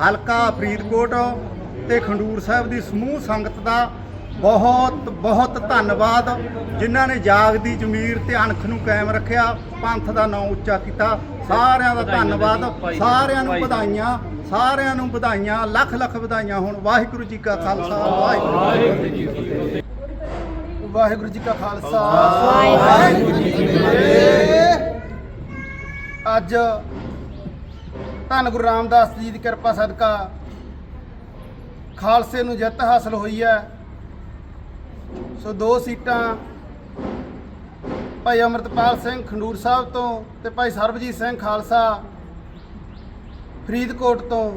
ਹਲਕਾ ਫਰੀਦਕੋਟ ਤੇ ਖੰਡੂਰ ਸਾਹਿਬ ਦੀ ਸਮੂਹ ਸੰਗਤ ਦਾ ਬਹੁਤ ਬਹੁਤ ਧੰਨਵਾਦ ਜਿਨ੍ਹਾਂ ਨੇ ਜਾਗਦੀ ਜ਼ਮੀਰ ਤੇ ਅਣਖ ਨੂੰ ਕਾਇਮ ਰੱਖਿਆ ਪੰਥ ਦਾ ਨਾਂ ਉੱਚਾ ਕੀਤਾ। ਸਾਰਿਆਂ ਦਾ ਧੰਨਵਾਦ ਸਾਰਿਆਂ ਨੂੰ ਵਧਾਈਆਂ ਸਾਰਿਆਂ ਨੂੰ ਵਧਾਈਆਂ ਲੱਖ ਲੱਖ ਵਧਾਈਆਂ। ਹੋਣ ਵਾਹਿਗੁਰੂ ਜੀ ਕਾ ਖਾਲਸਾ ਵਾਹਿਗੁਰੂ ਜੀ ਕੀ ਫਤਿਹ। ਵਾਹਿਗੁਰੂ ਜੀ ਕਾ ਖਾਲਸਾ ਵਾਹਿਗੁਰੂ ਜੀ ਕੀ ਫਤਿਹ। ਅੱਜ ਧੰਨ ਗੁਰੂ ਰਾਮਦਾਸ ਜੀ ਦੀ ਕਿਰਪਾ ਸਦਕਾ ਖਾਲਸੇ ਨੂੰ ਜਿੱਤ ਹਾਸਲ ਹੋਈ ਹੈ। ਸੋ ਦੋ ਸੀਟਾਂ ਭਾਈ ਅਮਰਤਪਾਲ ਸਿੰਘ ਖੰਡੂਰ ਸਾਹਿਬ ਤੋਂ ਤੇ ਭਾਈ ਸਰਬਜੀਤ ਸਿੰਘ ਖਾਲਸਾ ਫਰੀਦਕੋਟ ਤੋਂ।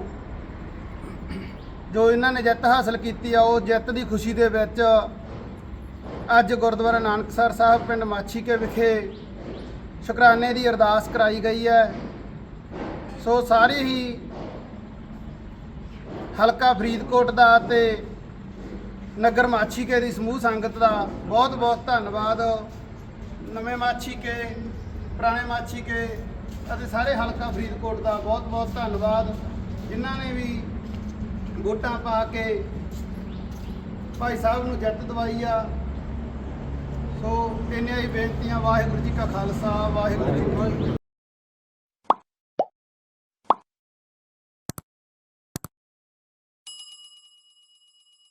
ਜੋ ਇਹਨਾਂ ਨੇ ਜਿੱਤ ਹਾਸਲ ਕੀਤੀ ਆ, ਉਹ ਜਿੱਤ ਦੀ ਖੁਸ਼ੀ ਦੇ ਵਿੱਚ ਅੱਜ ਗੁਰਦੁਆਰਾ ਨਾਨਕਸਰ ਸਾਹਿਬ, ਪਿੰਡ ਮਾਛੀਕੇ ਵਿਖੇ ਸ਼ੁਕਰਾਨੇ ਦੀ ਅਰਦਾਸ ਕਰਾਈ ਗਈ ਹੈ। ਸੋ ਸਾਰੇ ਹੀ ਹਲਕਾ ਫਰੀਦਕੋਟ ਦਾ ਤੇ ਨਗਰ ਮਾਛੀਕੇ ਦੀ ਸਮੂਹ ਸੰਗਤ ਦਾ ਬਹੁਤ ਬਹੁਤ ਧੰਨਵਾਦ। ਨਵੇਂ ਮਾਛੀਕੇ, ਪੁਰਾਣੇ ਮਾਛੀਕੇ ਅਤੇ ਸਾਰੇ ਹਲਕਾ ਫਰੀਦਕੋਟ ਦਾ ਬਹੁਤ ਬਹੁਤ ਧੰਨਵਾਦ। ਜਿਨ੍ਹਾਂ ਨੇ ਵੀ ਵੋਟਾਂ ਪਾ ਕੇ ਭਾਈ ਸਾਹਿਬ ਨੂੰ ਜਿੱਤ ਦਵਾਈ ਆ। ਸੋ ਇੰਨੀਆਂ ਹੀ ਬੇਨਤੀਆਂ, ਵਾਹਿਗੁਰੂ ਜੀ ਕਾ ਖਾਲਸਾ, ਵਾਹਿਗੁਰੂ ਜੀ ਕੀ ਫਤਿਹ।